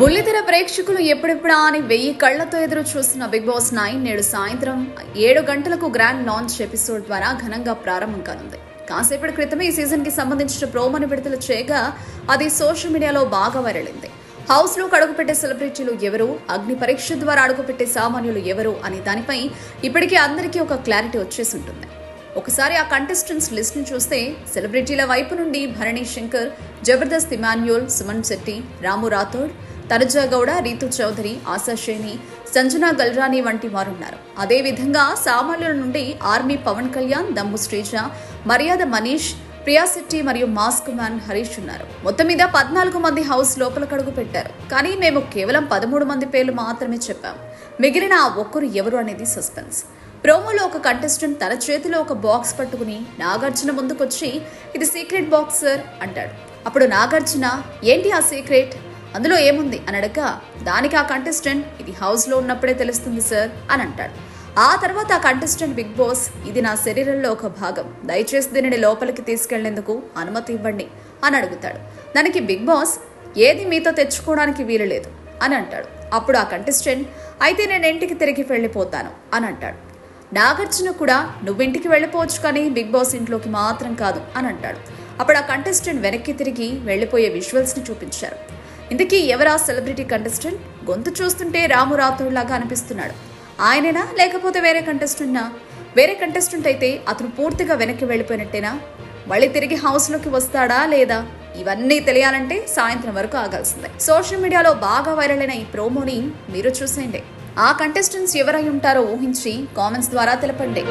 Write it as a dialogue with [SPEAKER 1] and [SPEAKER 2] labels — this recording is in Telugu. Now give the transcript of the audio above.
[SPEAKER 1] బుల్లితెర ప్రేక్షకులు ఎప్పుడెప్పుడా అని వెయ్యి కళ్ళతో ఎదురు చూస్తున్న బిగ్ బాస్ నైన్ నేడు సాయంత్రం ఏడు గంటలకు గ్రాండ్ లాంచ్ ఎపిసోడ్ ద్వారా ఘనంగా ప్రారంభం కానుంది. కాసేపటి క్రితమే ఈ సీజన్కి సంబంధించిన ప్రోమోని విడుదల చేయగా అది సోషల్ మీడియాలో బాగా వైరలింది. హౌస్లో అడుగుపెట్టే సెలబ్రిటీలు ఎవరు? అగ్ని పరీక్ష ద్వారా అడుగుపెట్టే సామాన్యులు ఎవరు? అనే దానిపై ఇప్పటికే అందరికీ ఒక క్లారిటీ వచ్చేసి ఉంటుంది. ఒకసారి ఆ కంటెస్టెంట్స్ లిస్ట్ని చూస్తే సెలబ్రిటీల వైపు నుండి భరణి శంకర్ జబర్దస్త్ ఇమాన్యుల్ సుమన్ శెట్టి రాము రాథోడ్ తనుజా గౌడ రీతు చౌదరి ఆశా సంజనా గల్రాని వంటి వారున్నారు. అదేవిధంగా సామాన్యుల నుండి ఆర్మీ పవన్ కళ్యాణ్ దమ్ము శ్రీజ మర్యాద మనీష్ ప్రియా శెట్టి మరియు మాస్క్ మ్యాన్ హరీష్ ఉన్నారు. మొత్తం మీద పద్నాలుగు మంది హౌస్ లోపల కడుగు పెట్టారు. కానీ మేము కేవలం పదమూడు మంది పేర్లు మాత్రమే చెప్పాం. మిగిలిన ఆ ఒక్కరు ఎవరు అనేది సస్పెన్స్. ప్రోమోలో ఒక కంటెస్టెంట్ తన చేతిలో ఒక బాక్స్ పట్టుకుని నాగార్జున ముందుకొచ్చి ఇది సీక్రెట్ బాక్స్ సార్ అంటాడు. అప్పుడు నాగార్జున ఏంటి ఆ సీక్రెట్? అందులో ఏముంది? అని అడగ దానికి ఆ కంటెస్టెంట్ ఇది హౌస్లో ఉన్నప్పుడే తెలుస్తుంది సార్ అని అంటాడు. ఆ తర్వాత ఆ కంటెస్టెంట్ బిగ్ బాస్ ఇది నా శరీరంలో ఒక భాగం. దయచేసి దీనిని లోపలికి తీసుకెళ్ళేందుకు అనుమతి ఇవ్వండి అని అడుగుతాడు. దానికి బిగ్ బాస్ ఏది మీతో తెచ్చుకోవడానికి వీలు లేదు అని అంటాడు. అప్పుడు ఆ కంటెస్టెంట్ అయితే నేను ఇంటికి తిరిగి వెళ్ళిపోతాను అని అంటాడు. నాగార్జున కూడా నువ్వింటికి వెళ్ళిపోవచ్చు కానీ బిగ్ బాస్ ఇంట్లోకి మాత్రం కాదు అని అంటాడు. అప్పుడు ఆ కంటెస్టెంట్ వెనక్కి తిరిగి వెళ్ళిపోయే విజువల్స్ని చూపించారు. ఇంతకీ ఎవరా సెలబ్రిటీ కంటెస్టెంట్? గొంతు చూస్తుంటే రాము రాథోడ్ అనిపిస్తున్నాడు. ఆయనేనా? లేకపోతే వేరే కంటెస్టెంట్నా? వేరే కంటెస్టెంట్ అయితే అతను పూర్తిగా వెనక్కి వెళ్ళిపోయినట్టేనా? మళ్ళీ తిరిగి హౌస్లోకి వస్తాడా లేదా? ఇవన్నీ తెలియాలంటే సాయంత్రం వరకు ఆగాల్సిందే. సోషల్ మీడియాలో బాగా వైరల్ అయిన ఈ ప్రోమోని మీరు చూసేయండి. ఆ కంటెస్టెంట్స్ ఎవరై ఉంటారో ఊహించి కామెంట్స్ ద్వారా తెలపండి.